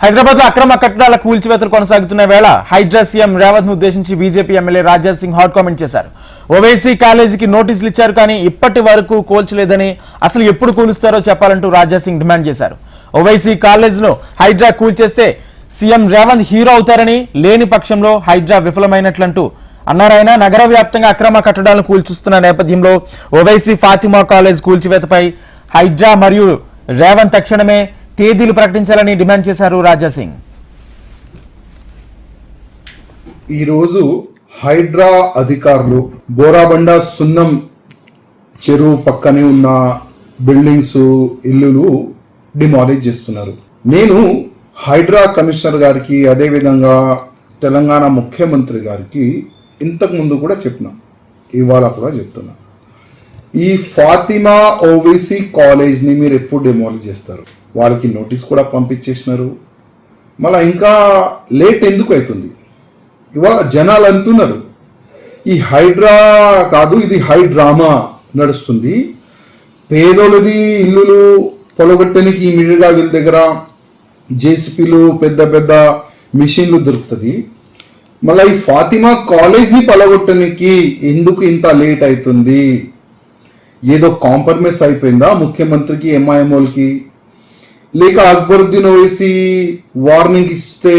హైదరాబాద్లో అక్రమ కట్టడాల కూల్చివేతలు కొనసాగుతున్న వేళ హైడ్రా సీఎం రేవంత్ను ఉద్దేశించి BJP MLA Raja Singh hot comment చేశారు. ఓవైసీ కాలేజీకి నోటీసులు ఇచ్చారు కానీ ఇప్పటి వరకు కూల్చలేదని అసలు ఎప్పుడు కూలుస్తారో చెప్పాలంటూ రాజా సింగ్ డిమాండ్ చేశారు. ఓవైసీ కాలేజ్ను హైడ్రా కూల్చేస్తే సీఎం రేవంత్ హీరో అవుతారని లేని పక్షంలో హైడ్రా విఫలమైనట్లంటూ అన్నారాయన నగర వ్యాప్తంగా అక్రమ కట్టడాలను కూల్చుస్తున్న నేపథ్యంలో ఓవైసీ ఫాతిమా కాలేజ్ కూల్చివేతపై హైడ్రా మరియు రేవంత్ తక్షణమే తేదీలు ప్రకటించాలని డిమాండ్ చేశారు రాజా సింగ్. ఈరోజు హైడ్రా అధికారులు బోరాబండ సున్నం చెరువు పక్కనే ఉన్న బిల్డింగ్స్ ఇల్లులు డిమాలిజ్ చేస్తున్నారు. నేను హైడ్రా కమిషనర్ గారికి అదేవిధంగా తెలంగాణ ముఖ్యమంత్రి గారికి ఇంతకుముందు కూడా చెప్పినా ఇవాళ కూడా చెప్తున్నా. ఈ ఫాతిమా ఓవైసీ కాలేజ్ని మీరు ఎప్పుడు డిమాలిజ్ చేస్తారు? వాళ్ళకి నోటీస్ కూడా పంపించేసినారు. మళ్ళీ ఇంకా లేట్ ఎందుకు అవుతుంది? ఇవాళ జనాలు అంటున్నారు ఈ హైడ్రా కాదు ఇది హైడ్రామా నడుస్తుంది. పేదోళ్ళది ఇల్లులు పొలగొట్టనికి ఇమీడియట్గా వీళ్ళ దగ్గర జేసీపీలు పెద్ద పెద్ద మిషన్లు దొరుకుతుంది. మళ్ళీ ఈ ఫాతిమా కాలేజ్ని పలగొట్టడానికి ఎందుకు ఇంత లేట్ అవుతుంది? ఏదో కాంప్రమైజ్ అయిపోయిందా ముఖ్యమంత్రికి ఎంఐఎంఓలకి? లేక అక్బరుద్దీన్ ఓవైసీ వార్నింగ్ ఇస్తే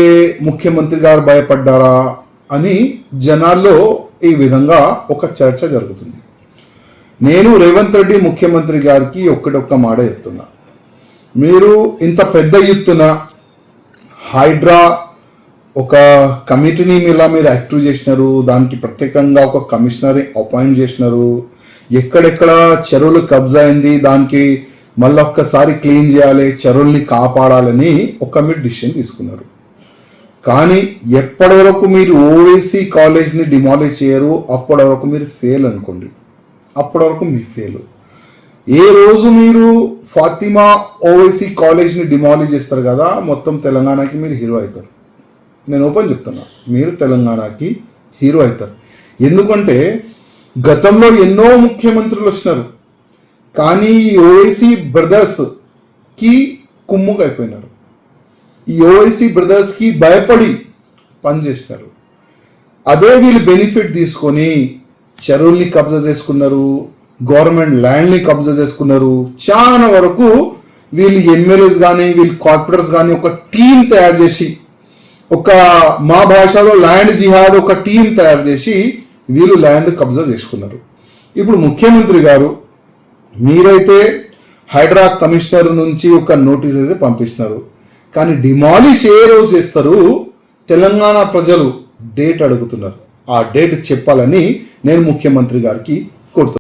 ముఖ్యమంత్రి గారు భయపడ్డారా అని జనాల్లో ఈ విధంగా ఒక చర్చ జరుగుతుంది. నేను రేవంత్ రెడ్డి ముఖ్యమంత్రి గారికి ఒక్కడొక్క మాట చెప్తున్నా. మీరు ఇంత పెద్ద ఎత్తున హైడ్రా ఒక కమిటీని ఇలా మీరు యాక్టివ్ చేసినారు దానికి ప్రత్యేకంగా ఒక కమిషనర్ అపాయింట్ చేసినారు ఎక్కడెక్కడ చెరువులు కబ్జా అయింది దానికి మళ్ళీ ఒక్కసారి క్లీన్ చేయాలి చెరువుల్ని కాపాడాలని ఒక మీరు డిసిషన్ తీసుకున్నారు. కానీ ఎప్పటి వరకు మీరు ఓవైసీ కాలేజ్ని డిమాలిష్ చేయరు అప్పటి వరకు మీరు ఫెయిల్ అనుకోండి. అప్పటి వరకు మీ ఫెయిల్ ఏ రోజు మీరు ఫాతిమా ఓవైసీ కాలేజ్ని డిమాలిష్ చేస్తారు కదా మొత్తం తెలంగాణకి మీరు హీరో అవుతారు. నేను ఓపెన్ చెప్తున్నా మీరు తెలంగాణకి హీరో అవుతారు. ఎందుకంటే గతంలో ఎన్నో ముఖ్యమంత్రులు వచ్చినారు. కానీ ఈ ఓవైసీ బ్రదర్స్కి కుమ్ముకైపోయినారు ఈ ఓవైసీ బ్రదర్స్కి భయపడి పనిచేసినారు అదే వీళ్ళు బెనిఫిట్ తీసుకొని చెరువుల్ని కబ్జా చేసుకున్నారు గవర్నమెంట్ ల్యాండ్ని కబ్జా చేసుకున్నారు. చాలా వరకు వీళ్ళు ఎమ్మెల్యేస్ కానీ వీళ్ళు కార్పొరేటర్స్ కానీ ఒక టీం తయారు చేసి ఒక మా భాషలో ల్యాండ్ జిహాద్ ఒక టీం తయారు చేసి వీళ్ళు ల్యాండ్ కబ్జా చేసుకున్నారు. ఇప్పుడు ముఖ్యమంత్రి గారు మీరైతే హైడ్రా కమిషనర్ నుంచి ఒక నోటీస్ అయితే పంపిస్తున్నారు. కానీ డిమాలిష్ ఏ రోజు చేస్తారు? తెలంగాణ ప్రజలు డేట్ అడుగుతున్నారు. ఆ డేట్ చెప్పాలని నేను ముఖ్యమంత్రి గారికి కోరుతున్నాను.